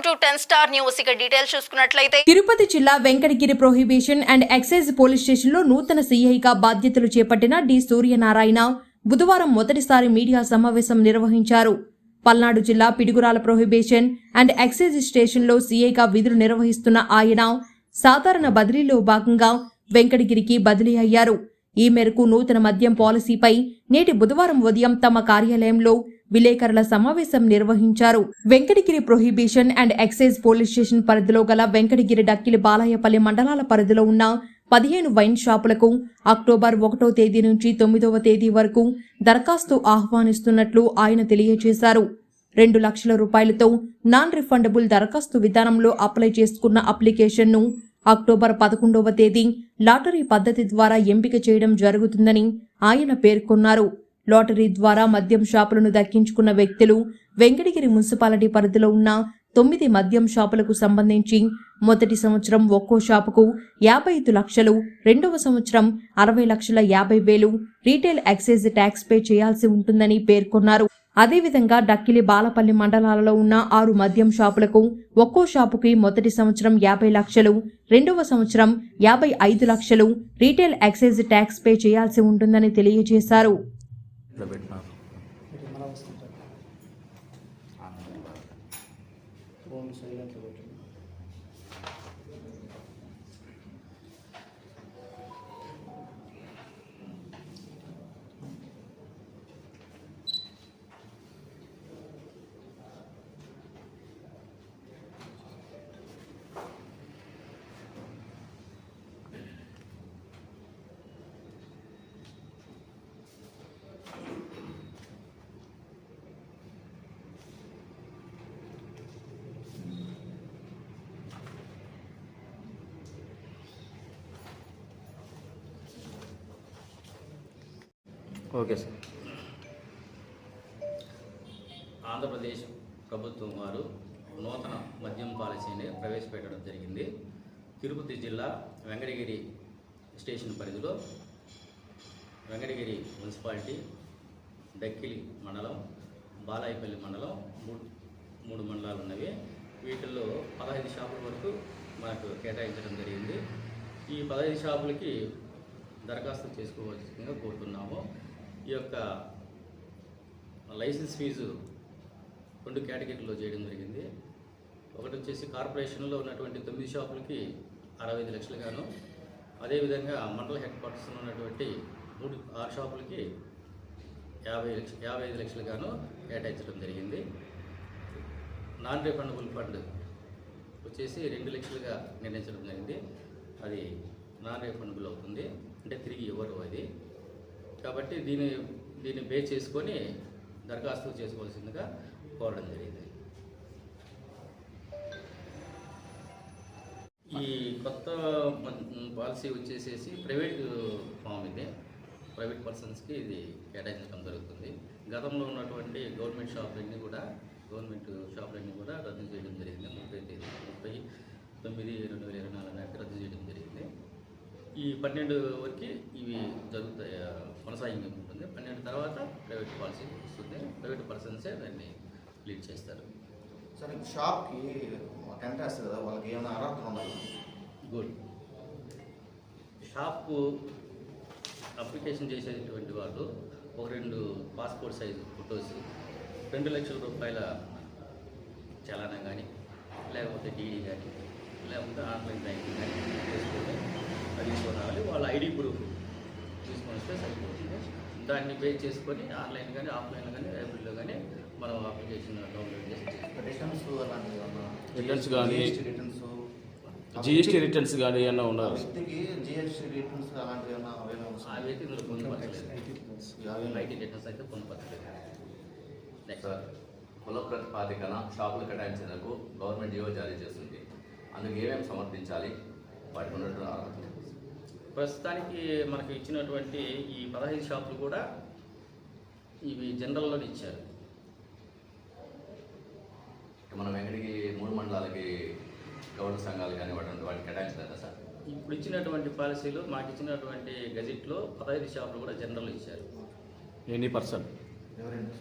Welcome to ten star news ఇక details చూసుకున్నట్లయితే తిరుపతి జిల్లా Venkatagiri prohibition and excise police స్టేషన్లో నూతన సీఐగా బాధ్యతలు చేపట్టిన డి సూర్యనారాయణ బుధవారం మొదటిసారి మీడియా సమావేశం నిర్వహించారు. పల్నాడు జిల్లా పిడుగురాల ప్రొహిబిషన్ అండ్ ఎక్సైజ్ స్టేషన్లో సీఐగా విధులు నిర్వహిస్తున్న ఆయన సాధారణ బదిలీలో భాగంగా వెంకటగిరికి బదిలీ అయ్యారు. ఈ మేరకు నూతన మద్యం పాలసీపై నేటి బుధవారం ఉదయం తమ కార్యాలయంలో విలేకరుల సమావేశం నిర్వహించారు. Venkatagiri prohibition and excise police station పరిధిలో గల వెంకటగిరి డక్కిలి బాలాయపల్లి మండలాల పరిధిలో ఉన్న పదిహేను వైన్ షాపులకు అక్టోబర్ ఒకటో తేదీ నుంచి తొమ్మిదవ తేదీ వరకు దరఖాస్తు ఆహ్వానిస్తున్నట్లు ఆయన తెలియజేశారు. రెండు లక్షల రూపాయలతో నాన్ రిఫండబుల్ దరఖాస్తు విధానంలో అప్లై చేసుకున్న అప్లికేషన్ను అక్టోబర్ పదకొండవ తేదీ లాటరీ పద్ధతి ద్వారా ఎంపిక చేయడం జరుగుతుందని ఆయన పేర్కొన్నారు. లాటరీ ద్వారా మద్యం షాపులను దక్కించుకున్న వ్యక్తులు వెంకటగిరి మున్సిపాలిటీ పరిధిలో ఉన్న తొమ్మిది మద్యం షాపులకు సంబంధించి మొదటి సంవత్సరం ఒక్కో షాపుకు యాభై ఐదు లక్షలు రెండవ సంవత్సరం అరవై లక్షల యాభై వేలు రీటైల్ ఎక్సైజ్ ట్యాక్స్ పే చేయాల్సి ఉంటుందని పేర్కొన్నారు. అదేవిధంగా డక్కిలి బాలపల్లి మండలాలలో ఉన్న ఆరు మద్యం షాపులకు ఒక్కో షాపుకి మొదటి సంవత్సరం యాభై లక్షలు రెండవ సంవత్సరం యాభై ఐదు లక్షలు రీటైల్ ఎక్సైజ్ ట్యాక్స్ పే చేయాల్సి ఉంటుందని తెలియజేశారు. ఇట్లా పెట్టినారు మన వస్తుంటారు ఫోన్ సైలెంట్లో పెట్టండి ఓకే సార్. ఆంధ్రప్రదేశ్ ప్రభుత్వం వారు నూతన మద్యం పాలసీని ప్రవేశపెట్టడం జరిగింది. తిరుపతి జిల్లా వెంకటగిరి స్టేషన్ పరిధిలో వెంకటగిరి మున్సిపాలిటీ డక్కిలి మండలం బాలాయిపల్లి మండలం మూడు మూడు మండలాలు ఉన్నవి. వీటిల్లో పదహైదు షాపుల వరకు మనకు కేటాయించడం జరిగింది. ఈ పదహైదు షాపులకి దరఖాస్తు చేసుకోవాల్సిందిగా కోరుతున్నాము. ఈ యొక్క లైసెన్స్ ఫీజు రెండు కేటగిరీలో చేయడం జరిగింది. ఒకటి వచ్చేసి కార్పొరేషన్లో ఉన్నటువంటి తొమ్మిది షాపులకి అరవై ఐదు లక్షలు గాను అదేవిధంగా మండల హెడ్ క్వార్టర్స్లో ఉన్నటువంటి మూడు ఆరు షాపులకి యాభై లక్ష యాభై ఐదు లక్షలు గాను కేటాయించడం జరిగింది. నాన్ రిఫండబుల్ ఫండ్ వచ్చేసి రెండు లక్షలుగా నిర్ణయించడం జరిగింది. అది నాన్ రిఫండబుల్ అవుతుంది. అంటే తిరిగి ఇవ్వరు అది. కాబట్టి దీన్ని దీన్ని బేస్ చేసుకొని దరఖాస్తు చేసుకోవాల్సిందిగా కోరడం జరిగింది. ఈ కొత్త పాలసీ వచ్చేసేసి ప్రైవేట్ ఫామ్ ఇది. ప్రైవేట్ పర్సన్స్కి ఇది కేటాయించడం జరుగుతుంది. గతంలో ఉన్నటువంటి గవర్నమెంట్ షాపులన్నీ కూడా గవర్నమెంట్ షాపులన్నీ కూడా రద్దు చేయడం జరిగింది. ముప్పై తేదీ ముప్పై తొమ్మిది రెండు వేల ఇరవై నాలుగు రద్దు చేయడం ఈ పన్నెండు వరకు ఇవి జరుగుతాయి కొనసాగింపు ఉంటుంది పన్నెండు తర్వాత ప్రైవేట్ పాలసీ వస్తుంది. ప్రైవేట్ పర్సన్సే దాన్ని లీడ్ చేస్తారు. సరే షాప్కి టెంట్ వేస్తారు కదా వాళ్ళకి ఏమైనా అర్హతలు ఉండాలి? గుడ్ షాప్కు అప్లికేషన్ చేసేటువంటి వాళ్ళు ఒక రెండు పాస్పోర్ట్ సైజు ఫొటోస్ రెండు లక్షల రూపాయల చలానా కానీ లేకపోతే డీడీ కానీ లేకపోతే ఆన్లైన్ బ్యాంకింగ్ కానీ తీసుకొని రావాలి వాళ్ళ ఐడి ప్రూఫ్ తీసుకొని వస్తే సరిపోతుంది. దాన్ని పే చేసుకొని ఆన్లైన్ కానీ ఆఫ్లైన్ కానీ లైబ్రరీలో కానీ మనం అప్లికేషన్ డౌన్లోడ్ చేసి. రిటర్న్స్ గానీ- జిఎస్టీ రిటర్న్స్ జిఎస్టీ రిటర్న్స్ కానీ ఏమన్నా ఉన్నారు వ్యక్తికి జిఎస్టీ రిటర్న్స్ అలాంటివి ఇందులో పొందుపరచలేదు అవేనా ఐటీ రిటర్న్స్ అయితే పొందుపరచలేదు నెక్స్ట్ కుల ప్రతిపాదికన షాపులు కేటాయించేందుకు గవర్నమెంట్ జీవో జారీ చేస్తుంది. అందుకు ఏమేమి సమర్థించాలి వాటికి ఉన్నటువంటి అర్హతలు ప్రస్తుతానికి మనకు ఇచ్చినటువంటి ఈ పదహైదు షాపులు కూడా ఇవి జనరల్లోనే ఇచ్చారు. మన వెంకటికి మూడు మండలాలకి గౌరవ సంఘాలు కానీ వాటి వాటికి కేటాయించలేదా సార్? ఇప్పుడు ఇచ్చినటువంటి పాలసీలు మాకు ఇచ్చినటువంటి గజెట్లో పదహైదు షాపులు కూడా జనరల్ ఇచ్చారు. Any person. ఎవరండి